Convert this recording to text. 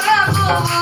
ప్రభువు